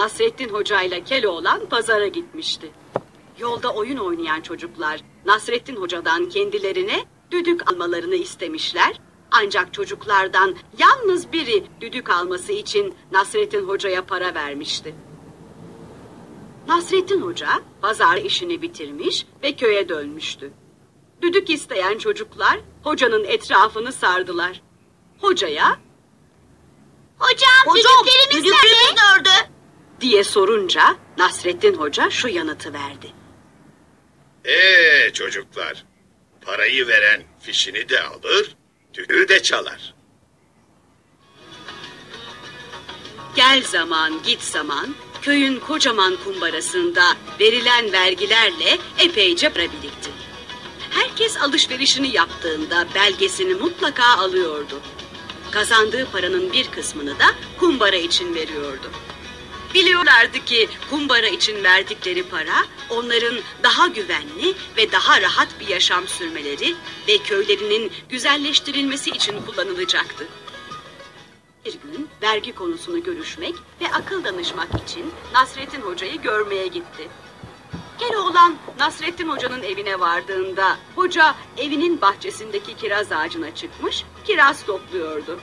Nasrettin Hoca ile Keloğlan pazara gitmişti. Yolda oyun oynayan çocuklar Nasrettin Hoca'dan kendilerine düdük almalarını istemişler. Ancak çocuklardan yalnız biri düdük alması için Nasrettin Hoca'ya para vermişti. Nasrettin Hoca pazar işini bitirmiş ve köye dönmüştü. Düdük isteyen çocuklar hocanın etrafını sardılar. Hocaya Hocam, düdüklerimiz nerede? Diye sorunca Nasrettin Hoca şu yanıtı verdi. Ee çocuklar, parayı veren fişini de alır, düdüğü de çalar. Gel zaman git zaman köyün kocaman kumbarasında verilen vergilerle epeyce para birikti. Herkes alışverişini yaptığında belgesini mutlaka alıyordu. Kazandığı paranın bir kısmını da kumbara için veriyordu. Biliyorlardı ki kumbara için verdikleri para onların daha güvenli ve daha rahat bir yaşam sürmeleri ve köylerinin güzelleştirilmesi için kullanılacaktı. Bir gün vergi konusunu görüşmek ve akıl danışmak için Nasrettin Hoca'yı görmeye gitti. Keloğlan Nasrettin Hoca'nın evine vardığında hoca evinin bahçesindeki kiraz ağacına çıkmış kiraz topluyordu.